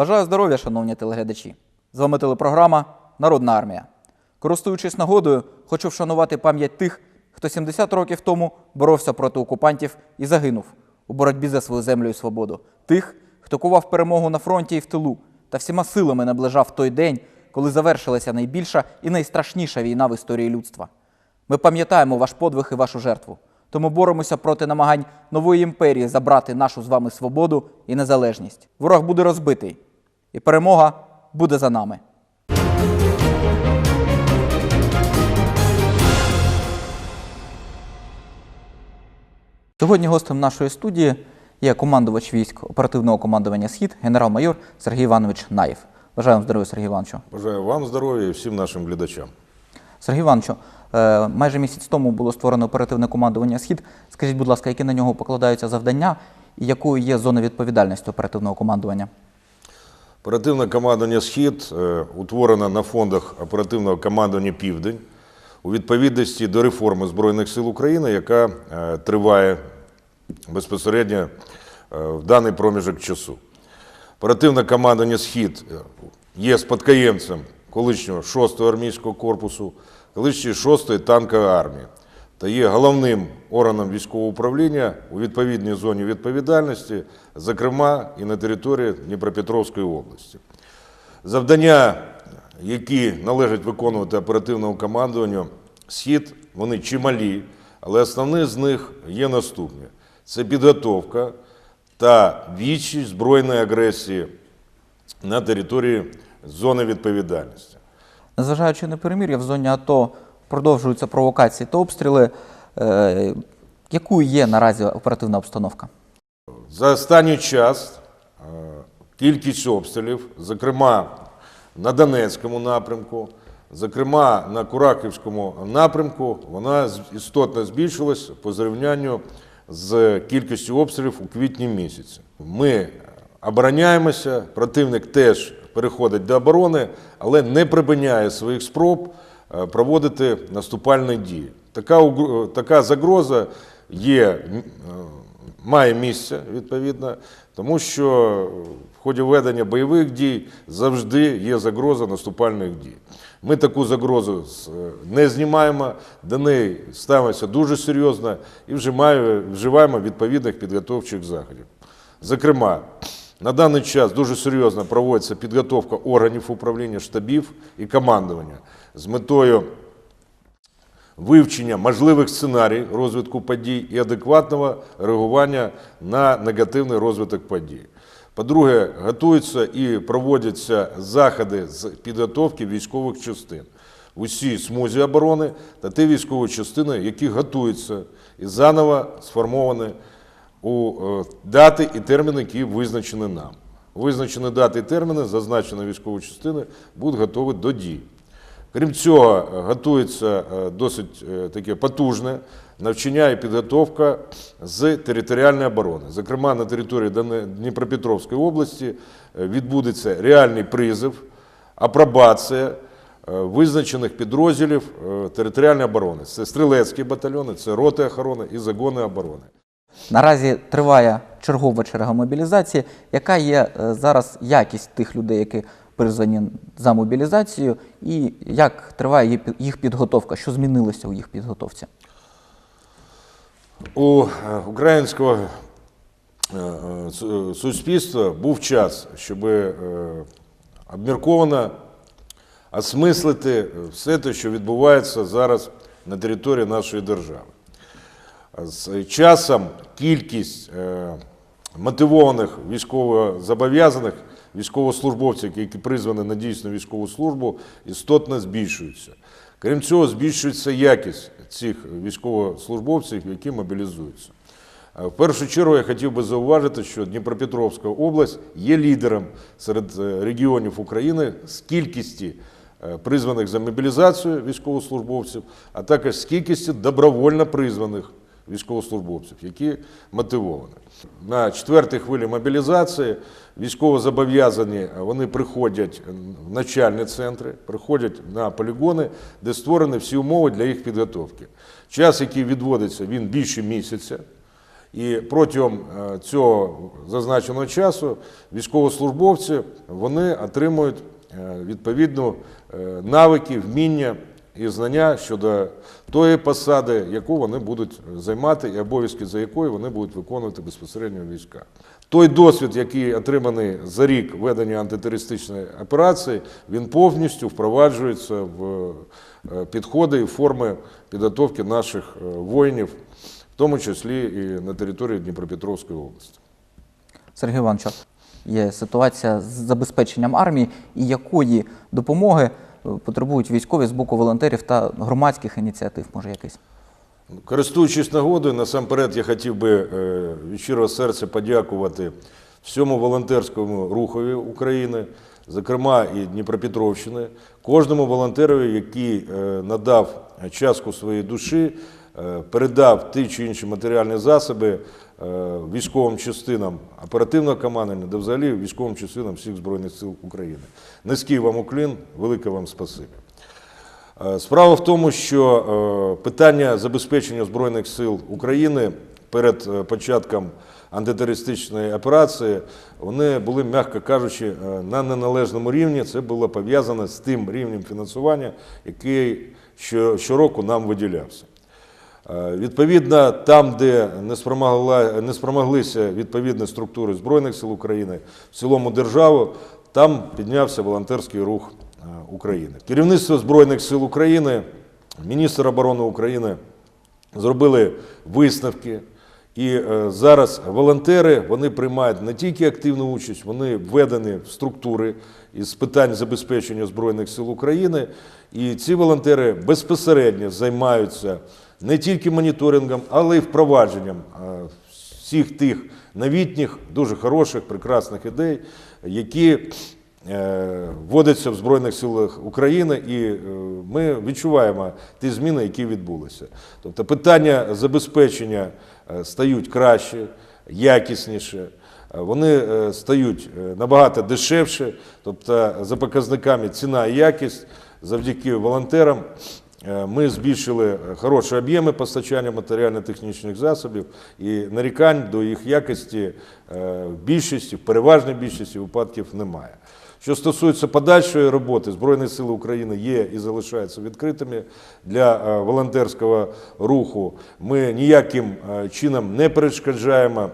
Бажаю здоров'я, шановні телеглядачі. З вами телепрограма Народна армія. Користуючись нагодою, хочу вшанувати пам'ять тих, хто 70 років тому боровся проти окупантів і загинув у боротьбі за свою землю і свободу. Тих, хто кував перемогу на фронті і в тилу, та всіма силами наближав той день, коли завершилася найбільша і найстрашніша війна в історії людства. Ми пам'ятаємо ваш подвиг і вашу жертву. Тому боремося проти намагань нової імперії забрати нашу з вами свободу і незалежність. Ворог буде розбитий, і перемога буде за нами. Сьогодні гостем нашої студії є командувач військ оперативного командування Схід, генерал-майор Сергій Іванович Наєв. Бажаю вам здоров'я, Сергій Івановичу. Бажаю вам здоров'я і всім нашим глядачам. Сергій Івановичу, е, майже місяць тому було створено оперативне командування Схід. Скажіть, будь ласка, які на нього покладаються завдання і якою є зона відповідальності оперативного командування? Оперативне командування Схід е, утворено на фондах оперативного командування Південь у відповідності до реформи Збройних сил України, яка е, триває безпосередньо е, в даний проміжок часу. Оперативне командування Схід є спадкоємцем колишнього 6-го армійського корпусу, колишньої 6-ї танкової армії та є головним органом військового управління у відповідній зоні відповідальності, зокрема і на території Дніпропетровської області. Завдання, які належать виконувати оперативному командуванню Схід, вони чималі, але основні з них є наступні: це підготовка та відчість збройної агресії на території зони відповідальності. Незважаючи на перемір'я, в зоні АТО продовжуються провокації та обстріли. Е, Якою є наразі оперативна обстановка? За останній час е, кількість обстрілів, зокрема на Донецькому напрямку, зокрема на Кураківському напрямку, вона істотно збільшилась по зрівнянню з кількістю обстрілів у квітні місяці. Ми обороняємося, противник теж переходить до оборони, але не припиняє своїх спроб проводити наступальні дії. Така, така загроза є е, має місце відповідно, тому що в ході ведення бойових дій завжди є загроза наступальних дій. Ми таку загрозу не знімаємо, до неї ставимося дуже серйозно і вживаємо відповідних підготовчих заходів. Зокрема, на даний час дуже серйозно проводиться підготовка органів управління штабів і командування з метою вивчення можливих сценарій розвитку подій і адекватного реагування на негативний розвиток подій. По-друге, готуються і проводяться заходи з підготовки військових частин в усій смузі оборони та ті військові частини, які готуються і заново сформовані у е, дати і терміни, які визначені нам. Визначені дати і терміни, зазначені військові частини, будуть готові до дій. Крім цього, готується е, досить е, таке потужне навчання і підготовка з територіальної оборони. Зокрема, на території Дніпропетровської області відбудеться реальний призив, апробація визначених підрозділів територіальної оборони. Це стрілецькі батальйони, це роти охорони і загони оборони. Наразі триває чергова черга мобілізації. Яка є е, зараз якість тих людей, які призвані за мобілізацію, і як триває їх підготовка? Що змінилося у їх підготовці? У е, українського е, су- суспільства був час, щоб обмірковано осмислити все те, що відбувається зараз на території нашої держави. З часом кількість е, мотивованих військовозобов'язаних військовослужбовців, які призвані на дійсну військову службу, істотно збільшується. Крім цього, збільшується якість цих військовослужбовців, які мобілізуються. Е, В першу чергу я хотів би зауважити, що Дніпропетровська область є лідером серед е, регіонів України з кількості призваних за мобілізацію військовослужбовців, а також з кількістю добровольно призваних військовослужбовців, які мотивовані. На четвертій хвилі мобілізації військовозобов'язані е, вони приходять в начальні центри, приходять на полігони, де створені всі умови для їх підготовки. Час, який відводиться, він більше місяця. І протягом е, цього зазначеного часу військовослужбовці вони отримують е, відповідну е, навики, вміння і знання щодо тої посади, яку вони будуть займати, і обов'язки за якою вони будуть виконувати безпосередньо в військах. Той досвід, який отриманий за рік ведення антитерористичної операції, він повністю впроваджується в е, підходи і форми підготовки наших е, воїнів, в тому числі і на території Дніпропетровської області. Сергій Іванович, є ситуація з забезпеченням армії і якої допомоги потребують військові з боку волонтерів та громадських ініціатив, може якийсь? Користуючись нагодою, насамперед я хотів би е, від щирого серця подякувати всьому волонтерському рухові України, зокрема і Дніпропетровщини, кожному волонтерові, який е, надав частку своєї душі, е, передав ті чи інші матеріальні засоби військовим частинам оперативного командування, да взагалі військовим частинам всіх Збройних сил України. Низький вам уклін, велике вам спасибі. Е, Справа в тому, що е, питання забезпечення Збройних сил України перед е, початком антитерористичної операції вони були, м'яко кажучи, е, на неналежному рівні. Це було пов'язано з тим рівнем фінансування, який щороку нам виділявся. Е, Відповідно, там, де не, спромогла, не спромоглися відповідні структури Збройних сил України, в цілому державу, там піднявся волонтерський рух е, України. Керівництво Збройних сил України, міністр оборони України зробили висновки. І е, зараз волонтери вони приймають не тільки активну участь, вони введені в структури із питань забезпечення Збройних сил України. І ці волонтери безпосередньо займаються не тільки моніторингом, але й впровадженням е, всіх тих новітніх, дуже хороших, прекрасних ідей, які е, вводяться в Збройних силах України, і е, ми відчуваємо ті зміни, які відбулися. Тобто питання забезпечення стають краще, якісніше. Вони стають набагато дешевше, тобто за показниками ціна і якість завдяки волонтерам ми збільшили хороші об'єми постачання матеріально-технічних засобів і нарікань до їх якості е, в більшості, в переважній більшості випадків немає. Що стосується подальшої роботи, Збройні Сили України є і залишаються відкритими для е, волонтерського руху. Ми ніяким е, чином не перешкоджаємо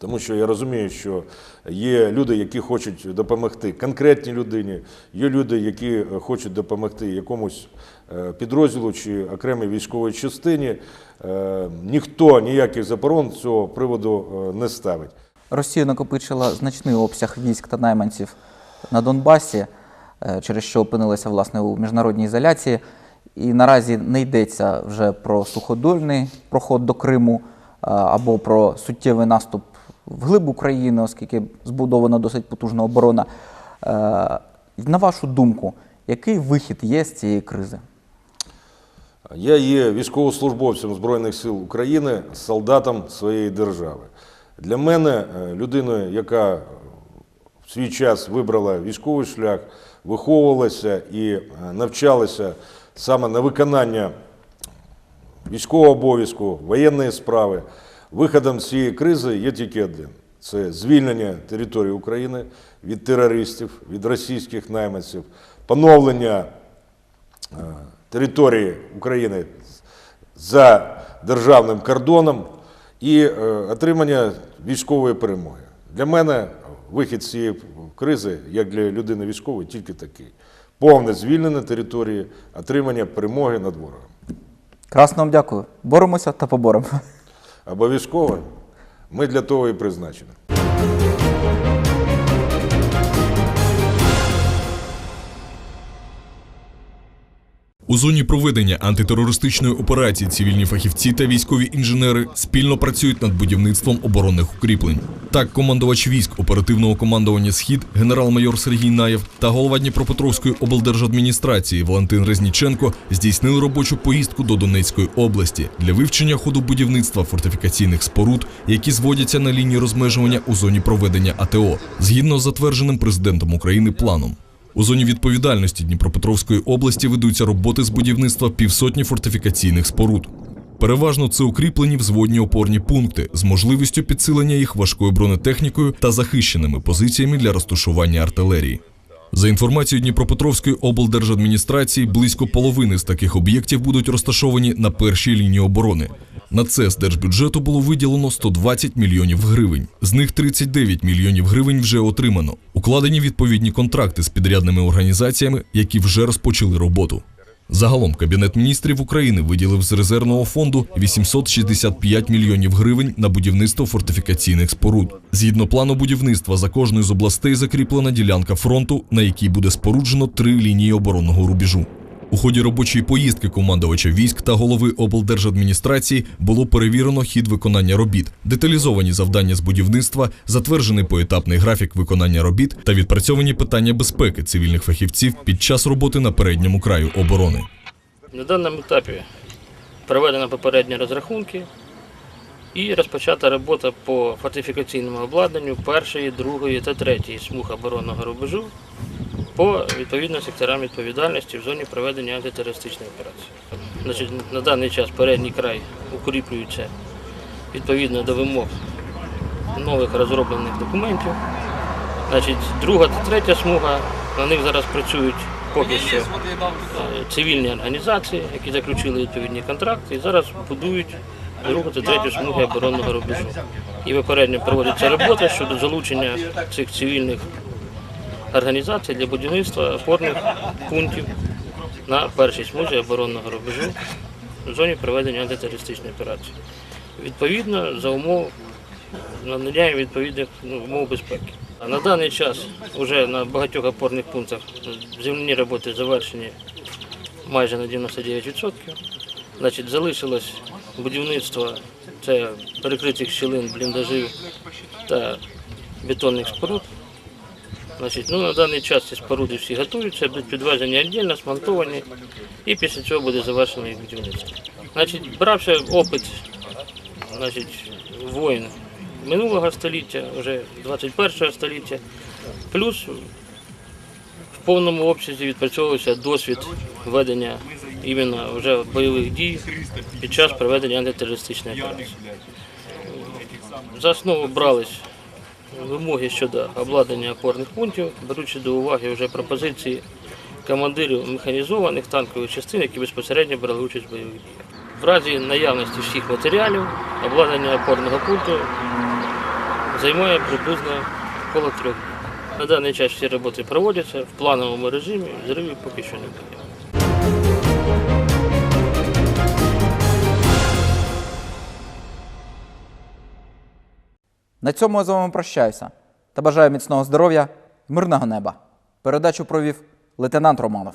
тому що я розумію, що є люди, які хочуть допомогти конкретній людині, є люди, які е, хочуть допомогти якомусь е, підрозділу чи окремій військовій частині. Е, Ніхто ніяких заборон цього приводу не ставить. Росія накопичила значний обсяг військ та найманців на Донбасі, через що опинилася власне у міжнародній ізоляції. І наразі не йдеться вже про суходольний проход до Криму або про суттєвий наступ вглиб України, оскільки збудована досить потужна оборона. Е, На вашу думку, який вихід є з цієї кризи? Я є військовослужбовцем Збройних сил України, солдатом своєї держави. Для мене, е, людиною, яка в свій час вибрала військовий шлях, виховувалася і е, навчалася саме на виконання військового обов'язку, воєнної справи, виходом з цієї кризи є тільки один: це звільнення території України від терористів, від російських найманців, поновлення е, території України за державним кордоном і е, отримання військової перемоги. Для мене вихід з цієї кризи, як для людини військової, тільки такий: повне звільнення території, отримання перемоги над ворогом. Красно вам дякую. Боремося та поборемо. Обов'язково ми для того і призначені. У зоні проведення антитерористичної операції цивільні фахівці та військові інженери спільно працюють над будівництвом оборонних укріплень. Так, командувач військ оперативного командування Схід, генерал-майор Сергій Наєв та голова Дніпропетровської облдержадміністрації Валентин Резніченко здійснили робочу поїздку до Донецької області для вивчення ходу будівництва фортифікаційних споруд, які зводяться на лінії розмежування у зоні проведення АТО, згідно з затвердженим президентом України планом. У зоні відповідальності Дніпропетровської області ведуться роботи з будівництва півсотні фортифікаційних споруд. Переважно це укріплені взводні опорні пункти з можливістю підсилення їх важкою бронетехнікою та захищеними позиціями для розташування артилерії. За інформацією Дніпропетровської облдержадміністрації, близько половини з таких об'єктів будуть розташовані на першій лінії оборони. На це з держбюджету було виділено 120 мільйонів гривень. З них 39 мільйонів гривень вже отримано. Укладені відповідні контракти з підрядними організаціями, які вже розпочали роботу. Загалом Кабінет міністрів України виділив з резервного фонду 865 мільйонів гривень на будівництво фортифікаційних споруд. Згідно плану будівництва, за кожною з областей закріплена ділянка фронту, на якій буде споруджено три лінії оборонного рубежу. У ході робочої поїздки командувача військ та голови облдержадміністрації було перевірено хід виконання робіт, деталізовані завдання з будівництва, затверджений поетапний графік виконання робіт та відпрацьовані питання безпеки цивільних фахівців під час роботи на передньому краю оборони. На даному етапі проведено попередні розрахунки і розпочата робота по фортифікаційному обладнанню першої, другої та третьої смуг оборонного рубежу по відповідно секторам відповідальності в зоні проведення антитерористичної операції. Значить, на даний час передній край укріплюється відповідно до вимог нових розроблених документів. Значить, друга та третя смуга, на них зараз працюють поки що е, цивільні організації, які заключили відповідні контракти, і зараз будують другу та третю смуги оборонного рубежу. І попередньо проводиться робота щодо залучення цих цивільних організацій для будівництва опорних пунктів на першій смузі оборонного рубежу в зоні проведення антитерористичної операції. Відповідно, за умов надання відповідних ну, умов безпеки. На даний час вже на багатьох опорних пунктах земляні роботи завершені майже на 99%. Значить, залишилось будівництво це перекритих щілин, бліндажів та бетонних споруд. Значить, ну, на даний час ці споруди всі готуються, будуть підвезені віддільно, смонтовані, і після цього буде завершено їх будівництво. Значить, брався опит значить, воїн минулого століття, вже 21 століття, плюс в повному обсязі відпрацьовувався досвід ведення іменно вже бойових дій під час проведення антитерористичної операції. За основу брались вимоги щодо обладнання опорних пунктів, беручи до уваги вже пропозиції командирів механізованих танкових частин, які безпосередньо брали участь в бойових діях. В разі наявності всіх матеріалів обладнання опорного пункту займає приблизно коло трьох. На даний час всі роботи проводяться в плановому режимі, зривів поки що немає. На цьому я з вами прощаюся та бажаю міцного здоров'я мирного неба. Передачу провів лейтенант Романов.